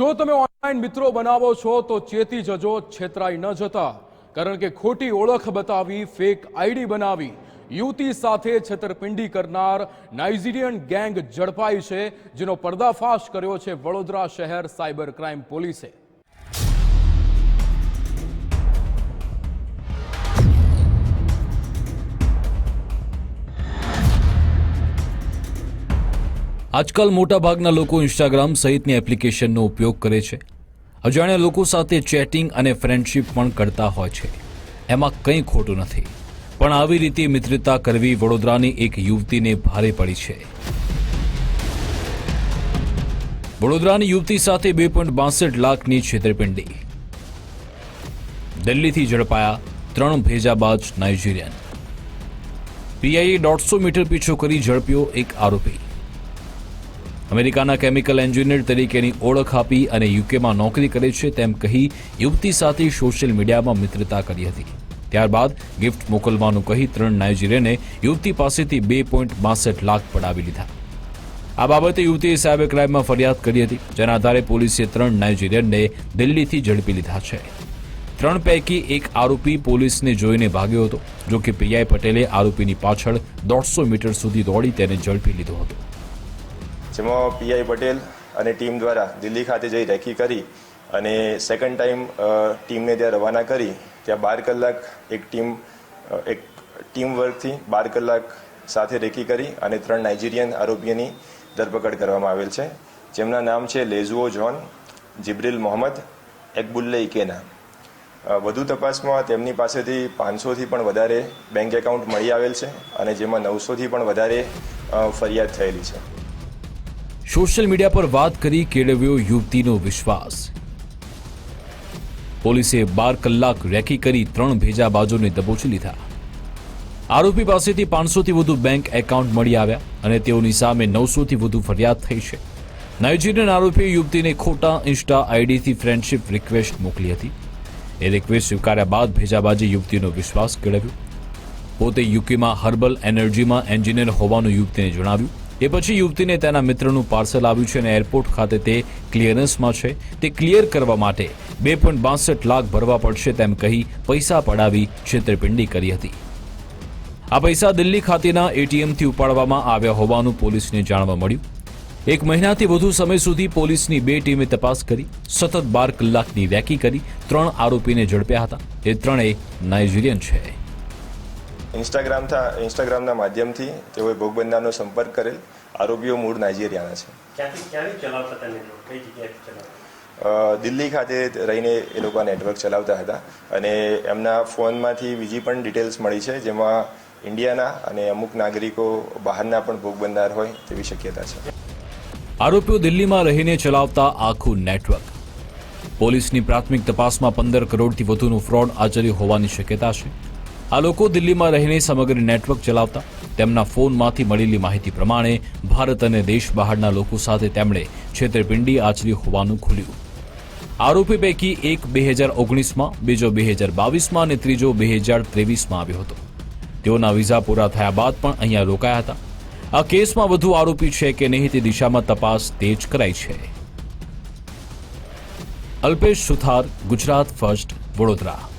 જો તમે ઓનલાઈન મિત્રો બનાવો છો, તો ચેતી જજો, છેતરાઈ ન જતા. કારણ કે ખોટી ઓળખ બતાવી ફેક આઈડી બનાવી. યુવતી સાથે છેતરપિંડી કરનાર નાઇજીરિયન ગેંગ ઝડપાઈ છે, જેનો પર્દાફાશ કર્યો છે વડોદરા શહેર સાયબર ક્રાઇમ પોલીસે. આજકાલ મોટાભાગના લોકો ઇન્સ્ટાગ્રામ સહિતની એપ્લિકેશનનો ઉપયોગ કરે છે. અજાણ્યા લોકો સાથે ચેટિંગ અને ફ્રેન્ડશીપ પણ કરતા હોય છે. એમાં કંઈ ખોટું નથી. પણ આવી રીતે મિત્રતા કરવી વડોદરાની એક યુવતીને ભારે પડી છે. વડોદરાની યુવતી સાથે બે પોઈન્ટ બાસઠ લાખની છેતરપિંડી. દિલ્હીથી ઝડપાયા ત્રણ ભેજાબાજ નાઇજીરિયન પીઆઈએ દોઢસો મીટર પીછો કરી ઝડપ્યો એક આરોપી. અમેરિકાના કેમિકલ એન્જિનિયર તરીકેની ઓળખ આપી અને યુકેમાં નોકરી કરે છે તેમ કહી યુવતી સાથે સોશિયલ મીડિયામાં મિત્રતા કરી હતી. ત્યારબાદ ગિફ્ટ મોકલવાનું કહી ત્રણ નાઇજીરિયને યુવતી પાસેથી બે પોઈન્ટ બાસઠ લાખ પડાવી લીધા. આ બાબતે યુવતીએ સાયબર ક્રાઇમમાં ફરિયાદ કરી હતી, જેના આધારે પોલીસે ત્રણ નાઇજીરિયનને દિલ્હીથી ઝડપી લીધા છે. ત્રણ પૈકી એક આરોપી પોલીસને જોઈને ભાગ્યો હતો જો કે પીઆઈ પટેલે આરોપીની પાછળ દોઢસો મીટર સુધી દોડી તેને ઝડપી લીધો હતો. જેમાં પીઆઈ પટેલ અને ટીમ દ્વારા દિલ્હી ખાતે જઈ રેકી કરી અને સેકન્ડ ટાઈમ ટીમને ત્યાં રવાના કરી. ત્યાં બાર કલાક એક ટીમ એક ટીમ વર્કથી બાર કલાક સાથે રેકી કરી અને ત્રણ નાઇજીરિયન આરોપીઓની ધરપકડ કરવામાં આવેલ છે. જેમના નામ છે લેઝુઓ જોન જિબ્રિલ મોહમ્મદ, એકબુલ્લે ઇકેના. વધુ તપાસમાં તેમની પાસેથી પાંચસોથી પણ વધારે બેંક એકાઉન્ટ મળી આવેલ છે અને જેમાં નવસોથી પણ વધારે ફરિયાદ થયેલી છે. સોશિયલ મીડિયા પર વાત કરી કેળવ્યો યુવતીનો વિશ્વાસ. પોલીસે બાર કલાક રેકી કરી ત્રણ ભેજા બાજુને દબોચી લીધા. આરોપી પાસેથી પાંચસોથી વધુ બેંક એકાઉન્ટ મળી આવ્યા અને તેઓની સામે નવસોથી વધુ ફરિયાદ થઈ છે. નાઇજીરિયન આરોપીએ યુવતીને ખોટા ઇન્સ્ટા આઈડીથી ફ્રેન્ડશિપ રિક્વેસ્ટ મોકલી હતી. એ રિક્વેસ્ટ સ્વીકાર્યા બાદ ભેજાબાજી યુવતીનો વિશ્વાસ કેળવ્યો. પોતે યુકેમાં હર્બલ એનર્જીમાં એન્જિનિયર હોવાનું યુવતીને જણાવ્યું. એ પછી યુવતીને તેના મિત્રનું પાર્સલ આવ્યું છે અને એરપોર્ટ ખાતે તે ક્લિયરન્સમાં છે. તે ક્લિયર કરવા માટે બે પોઈન્ટ બાસઠ લાખ ભરવા પડશે તેમ કહી પૈસા પડાવી છેતરપિંડી કરી હતી. આ પૈસા દિલ્હી ખાતેના એટીએમથી ઉપાડવામાં આવ્યા હોવાનું પોલીસને જાણવા મળ્યું. એક મહિનાથી વધુ સમય સુધી પોલીસની બે ટીમે તપાસ કરી, સતત બાર કલાકની વ્યાકી કરી, ત્રણ આરોપીને ઝડપ્યા હતા. એ ત્રણેય નાઇજીરિયન છે. ઇન્સ્ટાગ્રામ થા ઇન્સ્ટાગ્રામના માધ્યમથી તેઓએ ભોગબંદારનો સંપર્ક કરેલ આરોપીઓ મૂળ નાઇજીરિયાના છે. દિલ્હી ખાતે રહીને એ લોકો નેટવર્ક ચલાવતા હતા અને એમના ફોનમાંથી બીજી પણ ડિટેલ્સ મળી છે જેમાં ઇન્ડિયાના અને અમુક નાગરિકો બહારના પણ ભોગબંધાર હોય તેવી શક્યતા છે. આરોપીઓ દિલ્હીમાં રહીને ચલાવતા આખું નેટવર્ક. પોલીસની પ્રાથમિક તપાસમાં પંદર કરોડથી વધુનું ફ્રોડ આચર્યું હોવાની શક્યતા છે. આ લોકો દિલ્હીમાં રહીને સમગ્ર નેટવર્ક ચલાવતા, તેમના ફોનમાંથી મળેલી માહિતી પ્રમાણે ભારત અને દેશ બહારના લોકો સાથે તેમણે છેતરપિંડી આચરી હોવાનું ખુલ્યું. આરોપી પૈકી એક બે હજાર ઓગણીસમાં, બીજો બે હજાર બાવીસમાં અને ત્રીજો બે હજાર ત્રેવીસમાં આવ્યો હતો. તેઓના વિઝા પૂરા થયા બાદ પણ અહીંયા રોકાયા હતા. આ કેસમાં વધુ આરોપી છે કે નહીં તે દિશામાં તપાસ તેજ કરાઈ છે. અલ્પેશ સુથાર, ગુજરાત ફર્સ્ટ, વડોદરા.